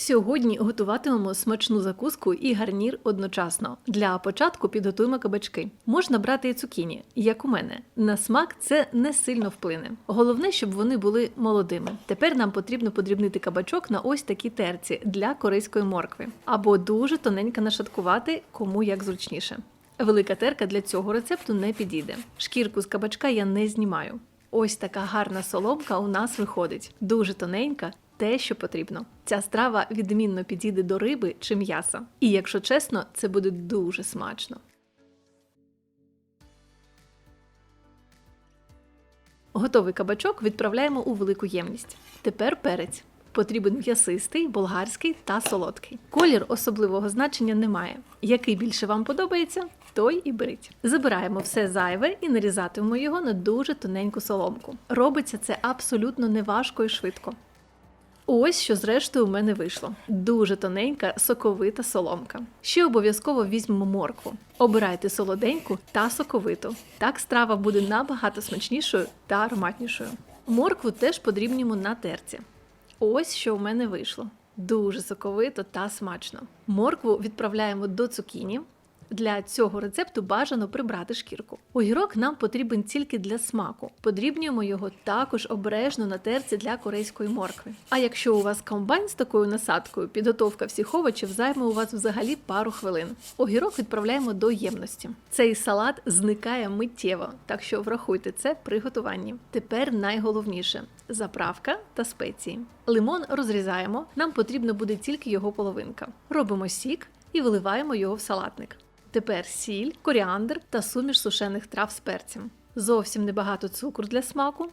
Сьогодні готуватимемо смачну закуску і гарнір одночасно. Для початку підготуємо кабачки. Можна брати і цукіні, як у мене. На смак це не сильно вплине. Головне, щоб вони були молодими. Тепер нам потрібно подрібнити кабачок на ось такі терці для корейської моркви, або дуже тоненько нашаткувати, кому як зручніше. Велика терка для цього рецепту не підійде. Шкірку з кабачка я не знімаю. Ось така гарна соломка у нас виходить, дуже тоненька, те, що потрібно. Ця страва відмінно підійде до риби чи м'яса. І якщо чесно, це буде дуже смачно. Готовий кабачок відправляємо у велику ємність. Тепер перець. Потрібен м'ясистий, болгарський та солодкий. Колір особливого значення немає. Який більше вам подобається, той і беріть. Забираємо все зайве і нарізатимемо його на дуже тоненьку соломку. Робиться це абсолютно неважко і швидко. Ось що зрештою у мене вийшло. Дуже тоненька, соковита соломка. Ще обов'язково візьмемо моркву. Обирайте солоденьку та соковиту. Так страва буде набагато смачнішою та ароматнішою. Моркву теж подрібнюємо на терці. Ось що у мене вийшло. Дуже соковито та смачно. Моркву відправляємо до цукіні. Для цього рецепту бажано прибрати шкірку. Огірок нам потрібен тільки для смаку. Подрібнюємо його також обережно на терці для корейської моркви. А якщо у вас комбайн з такою насадкою, підготовка всіх овочів займе у вас взагалі пару хвилин. Огірок відправляємо до ємності. Цей салат зникає миттєво, так що врахуйте це при готуванні. Тепер найголовніше заправка та спеції. Лимон розрізаємо, нам потрібно буде тільки його половинка. Робимо сік і виливаємо його в салатник. Тепер сіль, коріандр та суміш сушених трав з перцем. Зовсім небагато цукру для смаку.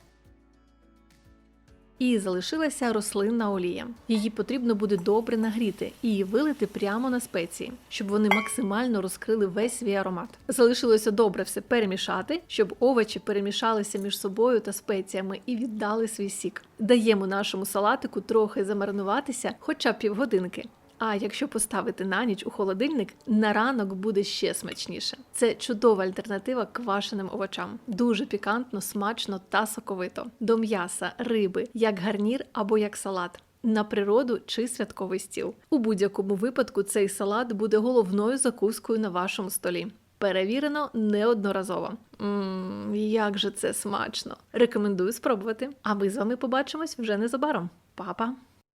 І залишилася рослинна олія. Її потрібно буде добре нагріти і вилити прямо на спеції, щоб вони максимально розкрили весь свій аромат. Залишилося добре все перемішати, щоб овочі перемішалися між собою та спеціями і віддали свій сік. Даємо нашому салатику трохи замаринуватися, хоча б півгодинки. А якщо поставити на ніч у холодильник, на ранок буде ще смачніше. Це чудова альтернатива квашеним овочам. Дуже пікантно, смачно та соковито. До м'яса, риби, як гарнір або як салат. На природу чи святковий стіл. У будь-якому випадку цей салат буде головною закускою на вашому столі. Перевірено неодноразово. Ммм, як же це смачно! Рекомендую спробувати. А ми з вами побачимось вже незабаром. Па-па!